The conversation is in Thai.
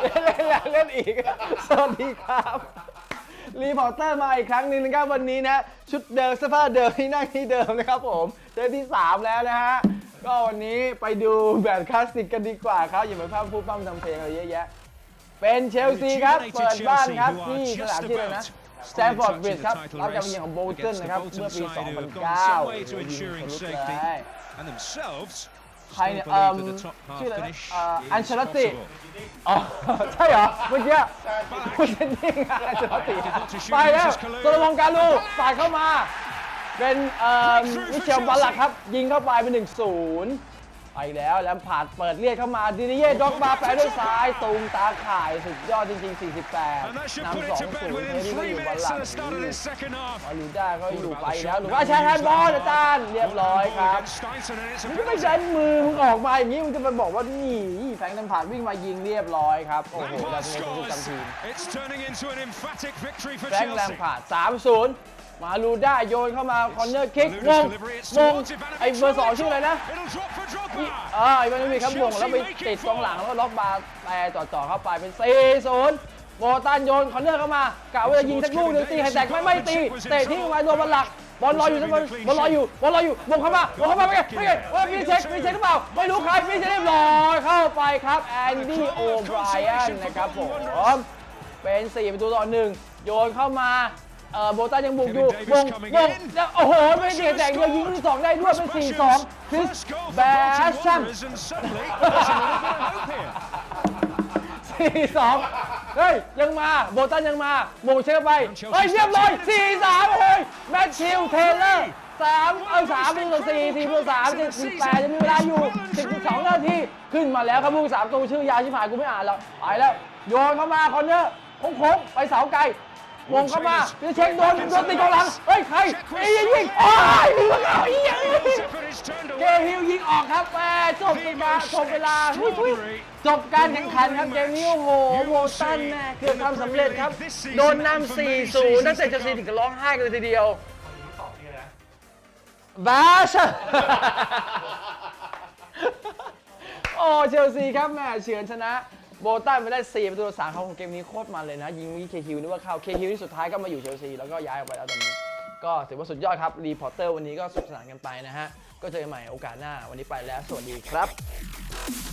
เล่นเล่นแล้วเล่นอีก สวัสดีครับ รีพอร์เตอร์มาอีกครั้งหนึ่งนะครับวันนี้นะชุดเดิมเสื้อผ้าเดิมที่นั่งที่เดิมนะครับผมเจอที่ 3 แล้วนะฮะ ก็วันนี้ไปดูแบบคลาสสิกกันดีกว่าครับอย่าไปพร่ำพูดพร่ำทำเพลงอะไรเยอะแยะ เป็นเชลซีครับ เปิดบ้านครับที่สนามที่เลยนะสแตนฟอร์ดบริดจ์ครับรับการมาเยือนของโบลตันนะครับเมื่อปี 2009 to โอ้โหยิง ensuring ทะลุ safety เลย and themselves ใคร still เนี่ย believe เอิ่ม that the top half ชื่ออะไรนะ finish เอ่อ is อันเชลติ possible. อ๋อใช่เหรอเมื่อกี้คุณเซนติ้งอันเชลติไปแล้วโซโลมองการูสายเข้ามา เป็นเอ่อมิเชลบอลลักครับ ยิงเข้าไปเป็น1-0 ไปแล้วแลมพาร์ดเปิดเลียดเข้ามาดิเนเย่ด็อกบาแปะด้วยซ้ายตูมตาข่ายสุดยอดจริงๆ And that 48 should นำ put it to 2-0 bed เท within นี่ก็ three อยู่บอล minutes หลั of ง the start of this second half. มาลูด้าก็อยู่ไปแล้วหรือว่าแชร์แฮนด์บอลอาจารย์เรียบร้อยครับ Against Steinson and it's a มึงก็ไม่ penalty. ใช้มือมึงออกมาอย่างนี้มึงจะมาบอกว่านี่แฟงตันผ่านวิ่งมายิงเรียบร้อยครับโอ้โหดา Lampard วเมนเป็นผู้ scores. จำทีม It's turning into an emphatic victory for แฟงแลม Chelsea. พาร์ด3-0 มาลูด้าโยนเข้ามาคอนเนอร์คิก Luda's มง delivery, it's มง towards Ivanovic. ไอ้เบอร์สองชื่ออะไรนะ It'll drop for Drogba. อ่าไอ้มันไม่มีครับมงแล้วไปติดกองหลังแล้วก็ล็อกบาร์แต่จ่อๆเข้าไปเป็น4-0โบตันโยนคอนเนอร์เข้ามากะว่าจะยิงสักลูกหนึงตีให้แตกไม่ไม่ตีเตะทิ้งไว้โดนบอลหลักบอลลอยอยู่นะบอลบอลลอยอยู่บอลลอยอยู่มงเข้ามามงเข้ามาไม่ไงไม่ไงว่ามีเช็คมีเช็คหรือเปล่าไม่รู้ใครมีเช็คเรียบร้อยเข้าไปครับแอนดี้โอไบรอันนะครับผมเป็น 4 ประตูต่อหนึ่งโยนเข้ามา เอ่อโบตันยังบุกอยู่ Kevin ว Davis ง coming วง in แล้วโอ้โหไม่ได้แต่งเดียวยิงลูกที่สองได้ด้วยเป็น4-2คริส First goal แบ for ชชัม Bolton Wanderers and suddenly there's a little bit of hope here. 4-2เฮ้ย ยังมาโบตันยังมาโมงเช็คไปเฮ้ยเรียบร้อย4-3เฮ้ยแมทชิลเทเลอร์สามเอาสามเป็นต่อสี่สี่เป็นสามสิบสิบแปดจะมีเวลาอยู่สิบสองนาทีขึ้นมาแล้วครับลูกสามตัวชื่อยาวชิบหายกูไม่อ่านแล้วไปแล้ว โยนเข้ามาคอนเนอร์โค้งๆไปเสาไกล วงเข้ามาพี่เช็คโดนโดนตีกองหลัง เฮ้ย ใครไอ้ยิงยิงโอ้ยยิงเข้าอีก Effort is turned เก away. ฮิวยิงออกครับแหมจบเวลาจบเวลาทุยทุยจบการแข่งขันครับเกมนี้โอ้โหโมตันแม่เกือบทำสำเร็จครับ โดนนำ4-0นักเตะเชลซีถึงกับร้องไห้กันเลยทีเดียวบาชโอ้เชลซีครับแม่เฉือนชนะ โบตันไปได้4ประตูต่อสามเขาของเกมนี้โคตรมันเลยนะ ยิงวิเคคิวนึกว่าเข้าเคคิวที่สุดท้ายก็มาอยู่เชลซีแล้วก็ย้ายออกไปแล้วตอนนี้ ก็ถือว่าสุดยอดครับ รีพอร์เตอร์วันนี้ก็สุขสนานกันไปนะฮะ ก็เจอกันใหม่โอกาสหน้า วันนี้ไปแล้ว สวัสดีครับ